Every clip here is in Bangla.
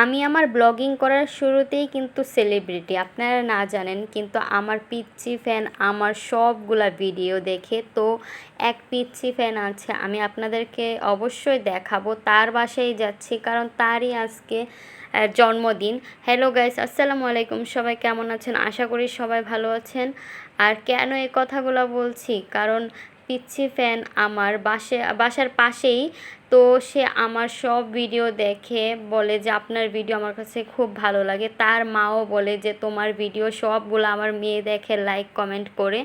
আমি আমার ব্লগিং করার শুরুতেই কিন্তু সেলিব্রিটি আপনারা না জানেন, কিন্তু আমার পিচ্ছি ফ্যান আমার সবগুলা ভিডিও দেখে, তো এক পিচ্ছি ফ্যান আছে, আমি আপনাদেরকে অবশ্যই দেখাবো, তার বাসায় যাচ্ছি, কারণ তারই আজকে জন্মদিন। হ্যালো গাইস আসসালামু আলাইকুম, সবাই কেমন আছেন? আশা করি সবাই ভালো আছেন। আর কেন এই কথাগুলো বলছি? কারণ পিচ্ছি ফ্যান আমার বাসে, বাসার পাশেই তো সে আমার সব ভিডিও দেখে বলে যে, আপনার ভিডিও আমার কাছে খুব ভালো লাগে। তার মাও বলে যে, তোমার ভিডিও সবগুলো আমার মেয়ে দেখে লাইক কমেন্ট করে।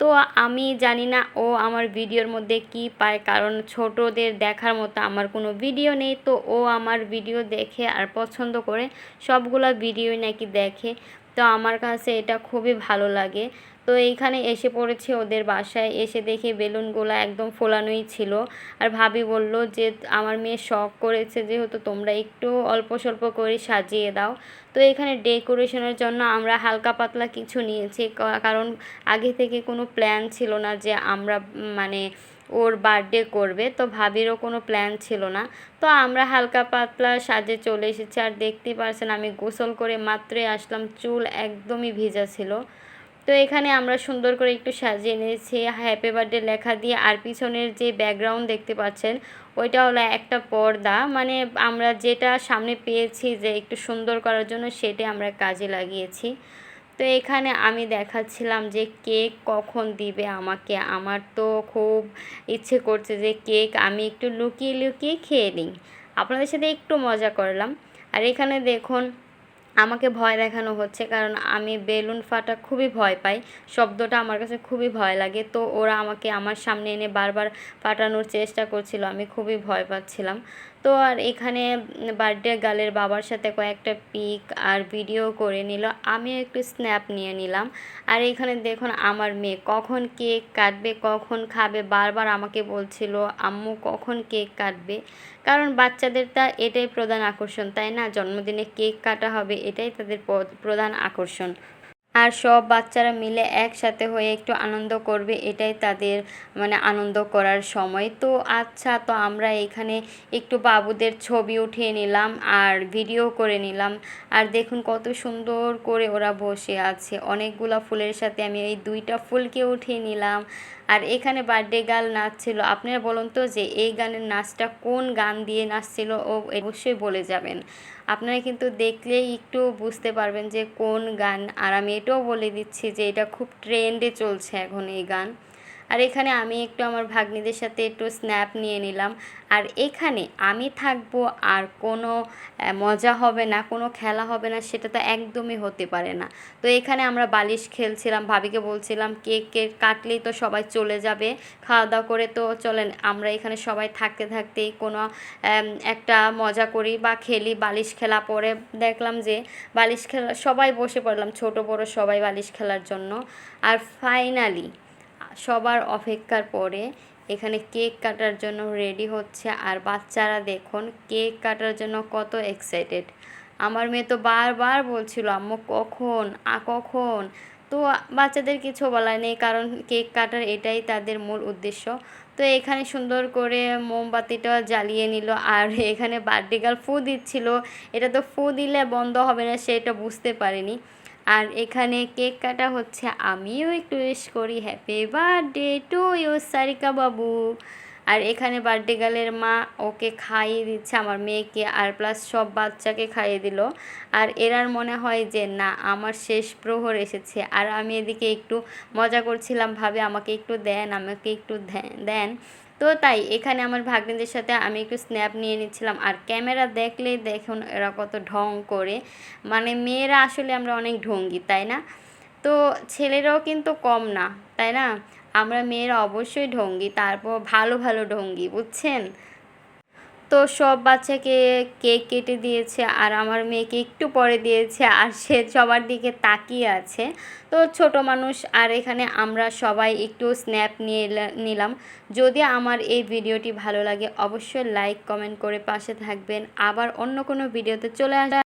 তো আমি জানি না ও আমার ভিডিওর মধ্যে কি পায়, কারণ ছোটদের দেখার মতো আমার কোনো ভিডিও নেই। তো ও আমার ভিডিও দেখে আর পছন্দ করে সবগুলো ভিডিওই নাকি দেখে। তো আমার কাছে এটা খুবই ভালো লাগে। তো এইখানে এসে পড়েছে ওদের বাসায়। এসে দেখি বেলুনগুলো একদম ফোলানোই ছিল। আর ভাবি বলল যে, আমার মেয়ে শখ করেছে যেহেতু তোমরা একটু অল্প স্বল্প করে সাজিয়ে দাও। তো এখানে ডেকোরেশনের জন্য আমরা হালকা পাতলা কিছু নিয়েছি। কারণ আগে থেকে কোনো প্ল্যান ছিল না যে আমরা মানে ওর বার্থডে করবে। তো ভাবিরও কোনো প্ল্যান ছিল না। তো আমরা হালকা পাতলা সাজে চলে এসেছি। আর দেখতেই পারছেন আমি গোসল করে মাত্রই আসলাম। চুল একদমই ভিজা ছিল। তো এখানে আমরা সুন্দর করে একটু সাজিয়ে নিয়েছি। হ্যাপি বার্থডে লেখা দিয়ে। আর পিছনের যে ব্যাকগ্রাউন্ড দেখতে পাচ্ছেন, ওইটা হলো একটা পর্দা। মানে আমরা যেটা সামনে পেয়েছি যে একটু সুন্দর করার জন্য সেটাই আমরা কাজে লাগিয়েছি। তো এখানে আমি দেখাচ্ছিলাম যে কেক কখন দিবে আমাকে। আমার তো খুব ইচ্ছে করছে যে কেক আমি একটু লুকিয়ে লুকিয়ে খেয়ে নিই। আপনাদের সাথে একটু মজা করলাম। আর এখানে দেখুন আমাকে ভয় দেখানো হচ্ছে, কারণ আমি বেলুন ফাটা খুবই ভয় পাই। শব্দটা আমার কাছে খুবই ভয় লাগে। তো ওরা আমাকে আমার সামনে এনে বারবার ফাটানোর চেষ্টা করছিল, আমি খুবই ভয় পাচ্ছিলাম। তো আর এখানে বার্থডে গালের বাবার সাথে কয়েকটা পিক আর ভিডিও করে নিল। আমিও একটু স্ন্যাপ নিয়ে নিলাম। আর এখানে দেখুন আমার মেয়ে, কখন কেক কাটবে, কখন খাবে, বারবার আমাকে বলছিল, আম্মু, কখন কেক কাটবে? কারণ বাচ্চাদের তা এটাই প্রধান আকর্ষণ, তাই না? জন্মদিনে কেক কাটা হবে এটাই তাদের প্রধান আকর্ষণ। আর সব বাচ্চারা মিলে একসাথে হয়ে একটু আনন্দ করবে, এটাই তাদের মানে আনন্দ করার সময়। তো আচ্ছা তো আমরা এখানে একটু বাবুদের ছবি উঠিয়ে নিলাম আর ভিডিও করে নিলাম। আর দেখুন কত সুন্দর করে ওরা বসে আছে। অনেকগুলা ফুলের সাথে আমি এই দুইটা ফুলকে উঠিয়ে নিলাম। আর এখানে বার্থডে গার্ল নাচছিল। আপনারা বলুন তো যে এই গানের নাচটা কোন গান দিয়ে নাচছিল ও অবশ্যই বলে যাবেন। আপনারা কিন্তু দেখলেই একটু বুঝতে পারবেন যে কোন গান। আর আমি এটাও বলে দিচ্ছি যে এটা খুব ট্রেন্ডে চলছে এখন এই গান। আর এখানে আমি একটু আমার ভাগ্নিদের সাথে একটু স্ন্যাপ নিয়ে নিলাম। আর এখানে আমি থাকব আর কোনো মজা হবে না, কোনো খেলা হবে না, সেটা তো একদমই হতে পারে না। তো এখানে আমরা বালিশ খেলছিলাম, ভাবিকে বলছিলাম, কেক কেক কাটলেই তো সবাই চলে যাবে, খাওয়া দাওয়া করে তো চলেন। আমরা এখানে সবাই থাকতে থাকতেই কোনো একটা মজা করি বা খেলি। বালিশ খেলা পরে দেখলাম যে বালিশ খেলা, সবাই বসে পড়লাম, ছোট বড় সবাই বালিশ খেলার জন্য। আর ফাইনালি সবার অপেক্ষার পরে এখানে কেক কাটার জন্য রেডি হচ্ছে। আর বাচ্চারা দেখুন, কেক কাটার জন্য কত এক্সাইটেড আমার মেয়ে তো বারবার বলছিল, আম্মু, কখন? আ, কখন? তো বাচ্চাদের কিছু বলার নেই, কারণ কেক কাটার এটাই তাদের মূল উদ্দেশ্য। তো এখানে সুন্দর করে মোমবাতিটা জ্বালিয়ে নিল, আর এখানে বার্থডে গার্ল ফু দিচ্ছিল। এটা তো ফু দিলে বন্ধ হবে না, সেটা বুঝতে পারিনি। আর এখানে কেক কাটা হচ্ছে। আমিও একটু উইশ করি happy birthday to you Sarika বাবু। আর এখানে বার্থডে গার্লের মা ওকে খাইয়ে দিচ্ছে, আমার মেয়েকে, আর প্লাস সব বাচ্চাকে খাইয়ে দিল। আর এরার মনে হয় যে, না, আমার শেষ প্রহর এসেছে। আর আমি এদিকে একটু মজা করছিলাম, ভাবে আমাকে একটু দেন, আমাকে একটু দেন। তো তাই এখানে আমার ভাগ্নিদের সাথে আমি একটু স্ন্যাপ নিয়ে নিচ্ছিলাম। আর ক্যামেরা দেখলে দেখুন এরা কত ঢং করে। মানে মেয়েরা আসলে আমরা অনেক ঢঙ্গি, তাই না? তো ছেলেরাও কিন্তু কম না, তাই না? আমরা মেয়েরা অবশ্যই ঢঙ্গি, তারপর ভালো ভালো ঢঙ্গি, বুঝছেন? তো সব বাচ্চাকে কেক কেটে দিয়েছে আর আমার মেয়েকে একটু পরে দিয়েছে আর সে সবার দিকে তাকিয়ে আছে। তো ছোট মানুষ আর এখানে আমরা সবাই একটু স্ন্যাপ নিয়ে নিলাম। যদি আমার এই ভিডিওটি ভালো লাগে, অবশ্যই লাইক, কমেন্ট করে পাশে থাকবেন। আবার অন্য কোনো ভিডিওতে চলে আসা